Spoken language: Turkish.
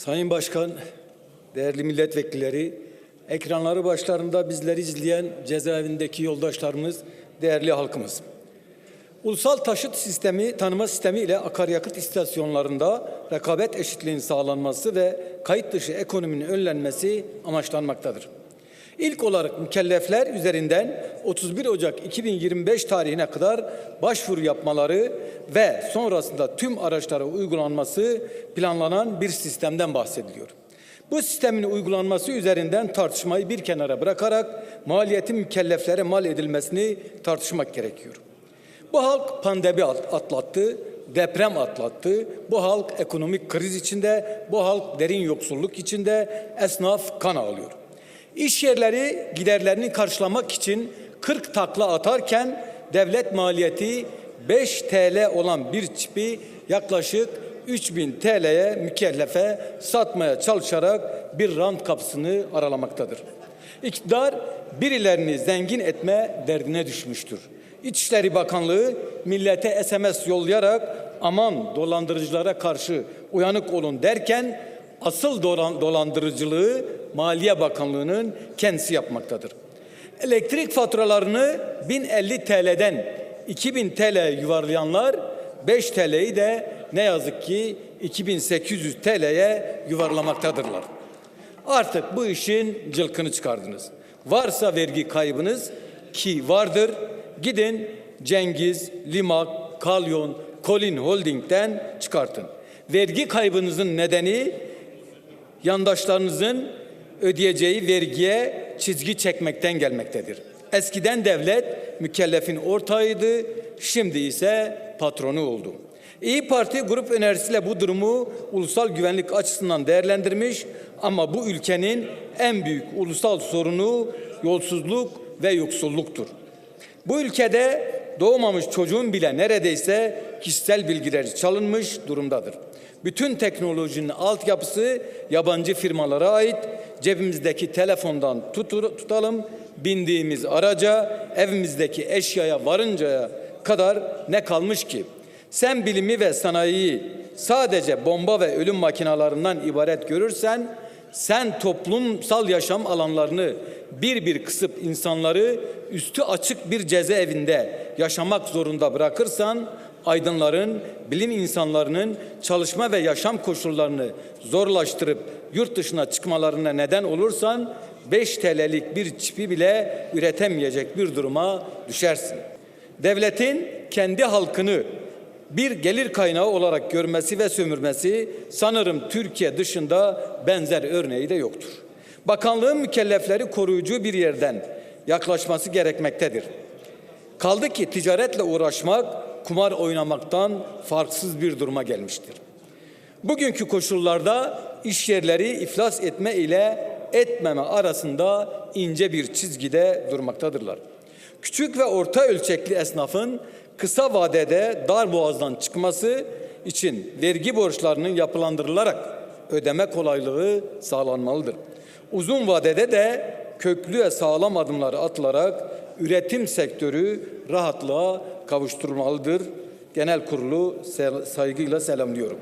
Sayın Başkan, değerli milletvekilleri, ekranları başlarında bizleri izleyen cezaevindeki yoldaşlarımız, değerli halkımız. Ulusal taşıt sistemi, tanıma sistemi ile akaryakıt istasyonlarında rekabet eşitliğinin sağlanması ve kayıt dışı ekonominin önlenmesi amaçlanmaktadır. İlk olarak mükellefler üzerinden 31 Ocak 2025 tarihine kadar başvuru yapmaları ve sonrasında tüm araçlara uygulanması planlanan bir sistemden bahsediliyor. Bu sistemin uygulanması üzerinden tartışmayı bir kenara bırakarak maliyetin mükelleflere mal edilmesini tartışmak gerekiyor. Bu halk pandemi at- atlattı, deprem atlattı. Bu halk ekonomik kriz içinde, bu halk derin yoksulluk içinde, esnaf kan ağlıyor. İş yerleri giderlerini karşılamak için 40 takla atarken devlet maliyeti 5 TL olan bir çipi yaklaşık 3000 TL'ye mükellefe satmaya çalışarak bir rant kapısını aralamaktadır. İktidar birilerini zengin etme derdine düşmüştür. İçişleri Bakanlığı millete SMS yollayarak aman dolandırıcılara karşı uyanık olun derken asıl dolan- dolandırıcılığı Maliye Bakanlığı'nın kendisi yapmaktadır. Elektrik faturalarını 1050 TL'den 2000 TL yuvarlayanlar 5 TL'yi de ne yazık ki 2800 TL'ye yuvarlamaktadırlar. Artık bu işin cılkını çıkardınız. Varsa vergi kaybınız ki vardır gidin Cengiz, Limak, Kalyon, Colin Holding'den çıkartın. Vergi kaybınızın nedeni yandaşlarınızın ödeyeceği vergiye çizgi çekmekten gelmektedir. Eskiden devlet mükellefin ortağıydı, şimdi ise patronu oldu. İyi Parti grup önerisiyle bu durumu ulusal güvenlik açısından değerlendirmiş ama bu ülkenin en büyük ulusal sorunu yolsuzluk ve yoksulluktur. Bu ülkede doğmamış çocuğun bile neredeyse kişisel bilgileri çalınmış durumdadır. Bütün teknolojinin altyapısı yabancı firmalara ait. Cebimizdeki telefondan tutur- tutalım, bindiğimiz araca, evimizdeki eşyaya varıncaya kadar ne kalmış ki? Sen bilimi ve sanayiyi sadece bomba ve ölüm makinalarından ibaret görürsen, sen toplumsal yaşam alanlarını bir bir kısıp insanları üstü açık bir cezaevinde yaşamak zorunda bırakırsan, aydınların, bilim insanlarının çalışma ve yaşam koşullarını zorlaştırıp yurt dışına çıkmalarına neden olursan 5 TL'lik bir çipi bile üretemeyecek bir duruma düşersin. Devletin kendi halkını bir gelir kaynağı olarak görmesi ve sömürmesi sanırım Türkiye dışında benzer örneği de yoktur. Bakanlığın mükellefleri koruyucu bir yerden yaklaşması gerekmektedir. Kaldı ki ticaretle uğraşmak kumar oynamaktan farksız bir duruma gelmiştir. Bugünkü koşullarda iş yerleri iflas etme ile etmeme arasında ince bir çizgide durmaktadırlar. Küçük ve orta ölçekli esnafın kısa vadede dar boğazdan çıkması için vergi borçlarının yapılandırılarak ödeme kolaylığı sağlanmalıdır. Uzun vadede de köklü ve sağlam adımlar atılarak üretim sektörü rahatlığa kavuşturulmalıdır. Genel kurulu saygıyla selamlıyorum.